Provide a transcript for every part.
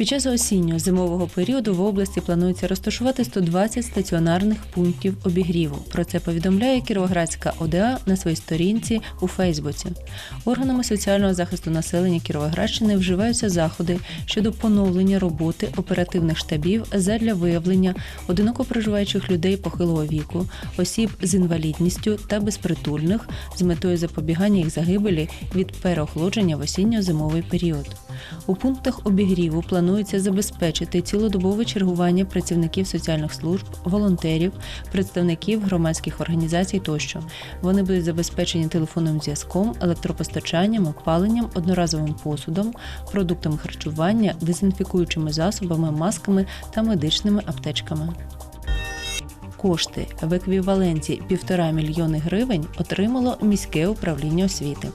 Під час осінньо-зимового періоду в області планується розташувати 120 стаціонарних пунктів обігріву. Про це повідомляє Кіровоградська ОДА на своїй сторінці у Фейсбуці. Органами соціального захисту населення Кіровоградщини вживаються заходи щодо поновлення роботи оперативних штабів задля виявлення одиноко проживаючих людей похилого віку, осіб з інвалідністю та безпритульних з метою запобігання їх загибелі від переохолодження в осінньо-зимовий період. У пунктах обігріву планується забезпечити цілодобове чергування працівників соціальних служб, волонтерів, представників громадських організацій тощо. Вони будуть забезпечені телефонним зв'язком, електропостачанням, опаленням, одноразовим посудом, продуктами харчування, дезінфікуючими засобами, масками та медичними аптечками. Кошти в еквіваленті 1,5 мільйони гривень отримало міське управління освіти.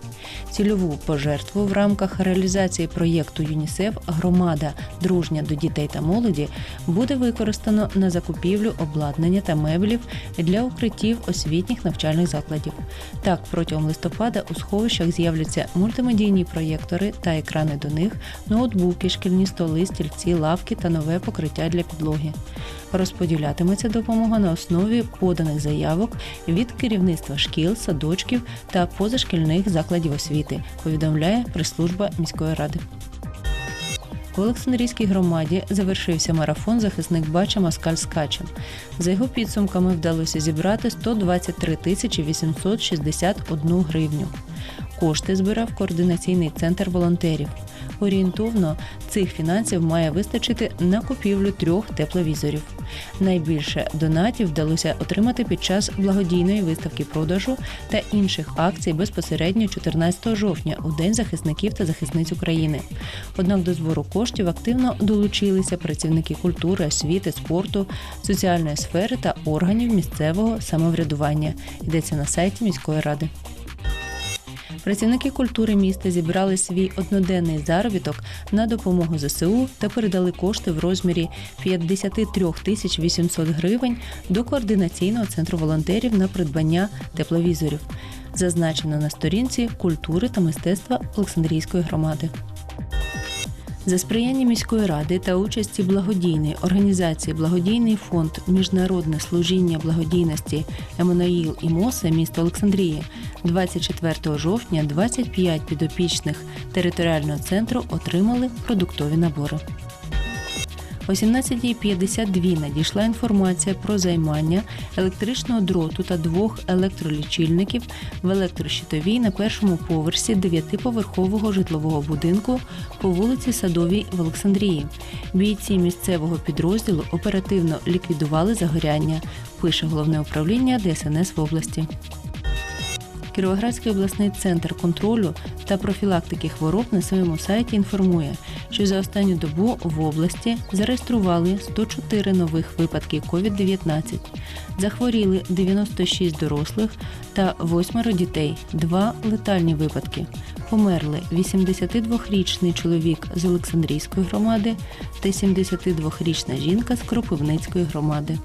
Цільову пожертву в рамках реалізації проєкту ЮНІСЕФ Громада дружня до дітей та молоді буде використано на закупівлю обладнання та меблів для укриттів освітніх навчальних закладів. Так, протягом листопада у сховищах з'являться мультимедійні проєктори та екрани до них, ноутбуки, шкільні столи, стільці, лавки та нове покриття для підлоги. Розподілятиметься допомога на основі поданих заявок від керівництва шкіл, садочків та позашкільних закладів освіти, повідомляє прес-служба міської ради. В Олександрійській громаді завершився марафон захисник бача Москаль з Качем. За його підсумками вдалося зібрати 123 тисячі 861 гривню. Кошти збирав координаційний центр волонтерів. Орієнтовно цих фінансів має вистачити на купівлю трьох тепловізорів. Найбільше донатів вдалося отримати під час благодійної виставки продажу та інших акцій безпосередньо 14 жовтня у День захисників та захисниць України. Однак до збору коштів активно долучилися працівники культури, освіти, спорту, соціальної сфери та органів місцевого самоврядування. Йдеться на сайті міської ради. Працівники культури міста зібрали свій одноденний заробіток на допомогу ЗСУ та передали кошти в розмірі 53 тисяч 800 гривень до координаційного центру волонтерів на придбання тепловізорів. Зазначено на сторінці культури та мистецтва Олександрійської громади. За сприяння міської ради та участі благодійної організації Благодійний фонд Міжнародне служіння благодійності Еммануїл і Моса міста Олександрії 24 жовтня 25 підопічних територіального центру отримали продуктові набори. О 17.52 надійшла інформація про займання електричного дроту та двох електролічильників в електрощитовій на першому поверсі дев'ятиповерхового житлового будинку по вулиці Садовій в Олександрії. Бійці місцевого підрозділу оперативно ліквідували загоряння. Пише головне управління ДСНС в області. Кіровоградський обласний центр контролю та профілактики хвороб на своєму сайті інформує, що за останню добу в області зареєстрували 104 нових випадки COVID-19. Захворіли 96 дорослих та 8 дітей, 2 летальні випадки. Померли 82-річний чоловік з Олександрійської громади та 72-річна жінка з Кропивницької громади.